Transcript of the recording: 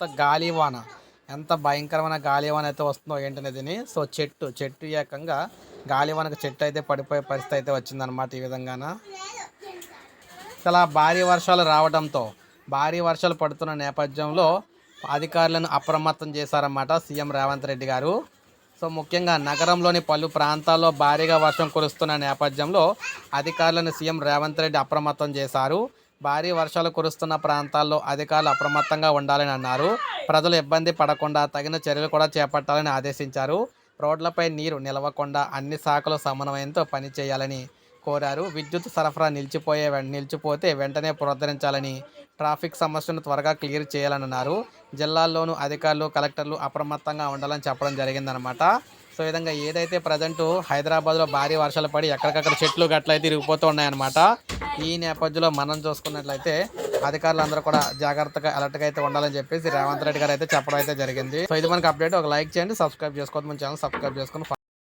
ఎంత గాలివాన ఎంత భయంకరమైన గాలివాన అయితే వస్తుందో ఏంటనేది సో చెట్టు చెట్టు ఏకంగా గాలివానకు చెట్టు అయితే పడిపోయే పరిస్థితి అయితే వచ్చిందనమాట ఈ విధంగాన? చాలా భారీ వర్షాలు రావడంతో భారీ వర్షాలు పడుతున్న నేపథ్యంలో అధికారులను అప్రమత్తం చేశారన్నమాట సీఎం రేవంత్ రెడ్డి గారు. సో ముఖ్యంగా నగరంలోని పలు ప్రాంతాల్లో భారీగా వర్షం కురుస్తున్న నేపథ్యంలో అధికారులను సీఎం రేవంత్ రెడ్డి అప్రమత్తం చేశారు. భారీ వర్షాలు కురుస్తున్న ప్రాంతాల్లో అధికారులు అప్రమత్తంగా ఉండాలని అన్నారు. ప్రజలు ఇబ్బంది పడకుండా తగిన చర్యలు కూడా చేపట్టాలని ఆదేశించారు. రోడ్లపై నీరు నిలవకుండా అన్ని శాఖలు సమన్వయంతో పనిచేయాలని కోరారు. విద్యుత్ సరఫరా నిలిచిపోయే నిలిచిపోతే వెంటనే పునరుద్ధరించాలని ట్రాఫిక్ సమస్యను త్వరగా క్లియర్ చేయాలని అన్నారు జిల్లాల్లోనూ అధికారులు కలెక్టర్లు అప్రమత్తంగా ఉండాలని చెప్పడం జరిగిందనమాట సో ఈ విధంగా ఏదైతే ప్రజెంట్ హైదరాబాద్లో భారీ వర్షాలు పడి ఎక్కడికక్కడ చెట్లు గట్లయితే ఇరిగిపోతూ ఉన్నాయన్నమాట. ఈ నేపథ్యంలో మనం చూసుకున్నట్లయితే అధికారులు అందరూ కూడా జాగ్రత్తగా అలర్ట్గా అయితే ఉండాలని చెప్పేసి రేవంత్ రెడ్డి గారు అయితే చెప్పడం అయితే జరిగింది. సో ఇది మనకి అప్డేట్ ఒక లైక్ చేయండి సబ్స్క్రైబ్ చేసుకోవద్దు. మన ఛానల్ సబ్స్క్రైబ్ చేసుకుని